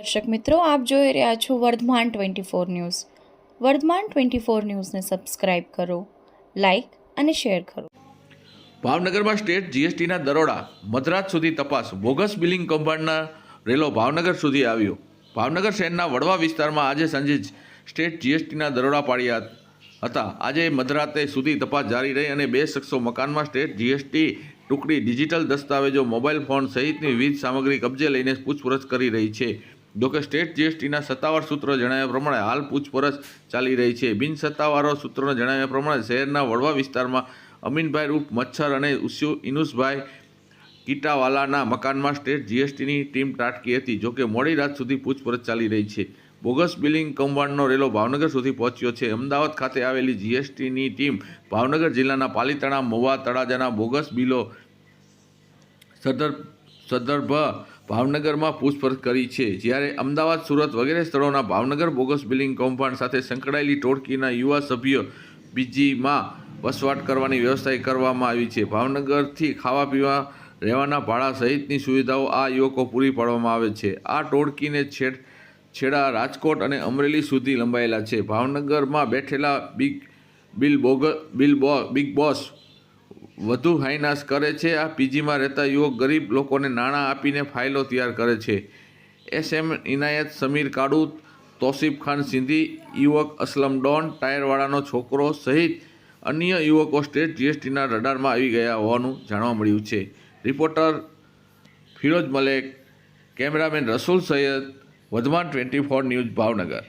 દર્શક મિત્રો, આપ જોઈ રહ્યા છો Vardhman twenty four news. Vardhman twenty four ન્યૂઝને સબસ્ક્રાઇબ કરો, લાઇક અને શેર કરો. ભાવનગરમાં સ્ટેટ જીએસટીના દરોડા, મધરાત સુધી તપાસ, બોગસ બિલિંગ કૌભાંડના રેલો ભાવનગર સુધી આવ્યો. ભાવનગર શહેરના વડવા વિસ્તારમાં આજે સાંજે જ સ્ટેટ જીએસટીના દરોડા પાડ્યા હતા. આજે મધરાતે સુધી તપાસ જારી રહી અને બે શખ્સો મકાનમાં સ્ટેટ જીએસટી ટુકડી ડિજિટલ દસ્તાવેજો મોબાઈલ ફોન સહિતની વિવિધ સામગ્રી કબજે લઈને પૂછપરછ કરી રહી છે. જોકે સ્ટેટ જીએસટીના સત્તાવાર સૂત્રો જણાવ્યા પ્રમાણે હાલ પૂછપરછ ચાલી રહી છે. બિન સત્તાવારો સૂત્રોના જણાવ્યા પ્રમાણે શહેરના વડવા વિસ્તારમાં અમીનભાઈ રૂપ મચ્છર અને ઉસ્યુ ઇનુસભાઈ કીટાવાલાના મકાનમાં સ્ટેટ જીએસટીની ટીમ ત્રાટકી હતી. જોકે મોડી રાત સુધી પૂછપરછ ચાલી રહી છે. બોગસ બિલિંગ કૌભાંડનો રેલો ભાવનગર સુધી પહોંચ્યો છે. અમદાવાદ ખાતે આવેલી જીએસટીની ટીમ ભાવનગર જિલ્લાના પાલીતાણા મોવા તળાજાના બોગસ બિલો, સદર સંદર્ભ ભાવનગરમાં પૂછપરછ કરી છે. જ્યારે અમદાવાદ, સુરત વગેરે સ્થળોના ભાવનગર બોગસ બિલિંગ કૌભાંડ સાથે સંકળાયેલી ટોળકીના યુવા સભ્યો બીજીમાં વસવાટ કરવાની વ્યવસ્થા કરવામાં આવી છે. ભાવનગરથી ખાવા પીવા રહેવાના ભાડા સહિતની સુવિધાઓ આ યુવકો પૂરી પાડવામાં આવે છે. આ ટોળકીને છેડ, છેડા રાજકોટ અને અમરેલી સુધી લંબાયેલા છે. ભાવનગરમાં બેઠેલા બિગ, બિલ બોગ, બિલ બો, બિગ બોસ વધુ હાઈનાસ કરે છે. આ પીજીમાં રહેતા યુવક ગરીબ લોકોને નાણાં આપીને ફાઇલો તૈયાર કરે છે. એસ એમ ઇનાયત સમીર કાડુ તોસીફ ખાન સિંધી, યુવક અસલમ ડોન, ટાયરવાળાનો છોકરો સહિત અન્ય યુવકો સ્ટેટ જીએસટીના રડારમાં આવી ગયા હોવાનું જાણવા મળ્યું છે. Reporter Firoj Malek, cameraman Rasul Saiyad, Vardhman twenty four news Bhavnagar.